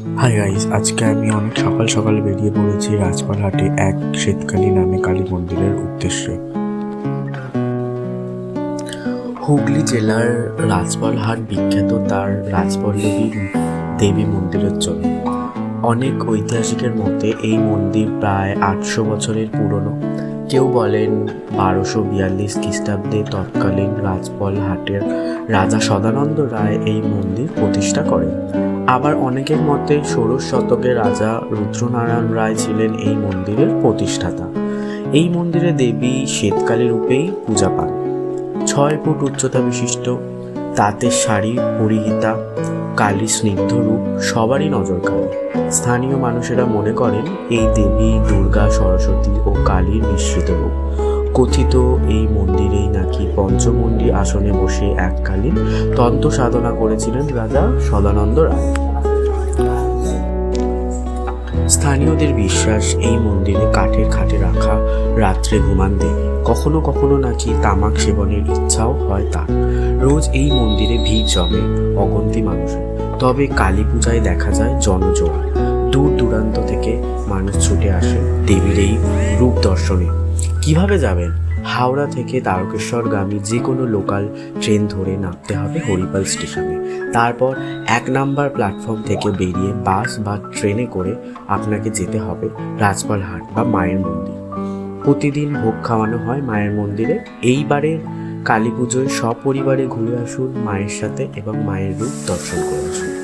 Hi guys আজকে আমি অনেক সকাল সকাল বেরিয়ে পড়েছি রাজপালহাটে এক শ্বেতকালী নামে কালী মন্দিরের উদ্দেশ্যে। হুগলি জেলার রাজপালহাট বিখ্যাত তার রাজপল্লবী দেবী মন্দিরের জন্য। অনেক ঐতিহাসিকের মতে এই মন্দির প্রায় আটশো বছরের পুরনো। কেউ বলেন বারোশো বিয়াল্লিশ খ্রিস্টাব্দে তৎকালীন রাজপল হাটের রাজা সদানন্দ রায় এই মন্দির প্রতিষ্ঠা করেন। আবার অনেকের মতে ষোড়শ শতকে রাজা রুদ্রনারায়ণ রায় ছিলেন এই মন্দিরের প্রতিষ্ঠাতা। এই মন্দিরে দেবী শ্বেতকালী রূপেই পূজা পান। ছয় ফুট উচ্চতা বিশিষ্ট তাঁতের শাড়ি, পরিহিতা, কালী, স্নিগ্ধ রূপ, সবারই নজর কাড়ে স্থানীয় মানুষেরা মনে করেন এই দেবী, দুর্গা, সরস্বতী ও কালীর মিশ্রিত রূপ। কথিত এই মন্দিরেই নাকি পঞ্চমন্ডি আসনে বসে এককালীন তন্ত্র সাধনা করেছিলেন রাজা সদানন্দ রায়। স্থানীয়দের বিশ্বাস এই মন্দিরে কাঠের খাটে রাখা রাত্রে ঘুমান দেয় কখনো কখনো নাকি তামাক সেবনের ইচ্ছাও হয় তার। রোজ এই মন্দিরে ভিড় জমে অগন্তি মানুষের তবে কালী পূজায় দেখা যায় জনজোয়ার। দূর দূরান্ত থেকে মানুষ ছুটে আসে দেবীর এই রূপ দর্শনে। কীভাবে যাবেন? হাওড়া থেকে তারকেশ্বরগামী যে কোনো লোকাল ট্রেন ধরে নামতে হবে হরিপাল স্টেশনে। তারপর এক নাম্বার প্ল্যাটফর্ম থেকে বেরিয়ে বাস বা ট্রেনে করে আপনাকে যেতে হবে রাজপালহাট বা মায়ের মন্দির। প্রতিদিন ভোগ খাওয়ানো হয় মায়ের মন্দিরে। এইবারের কালী পুজোয় সপরিবারে ঘুরে আসুন মায়ের সাথে এবং মায়ের রূপ দর্শন করে আসুন।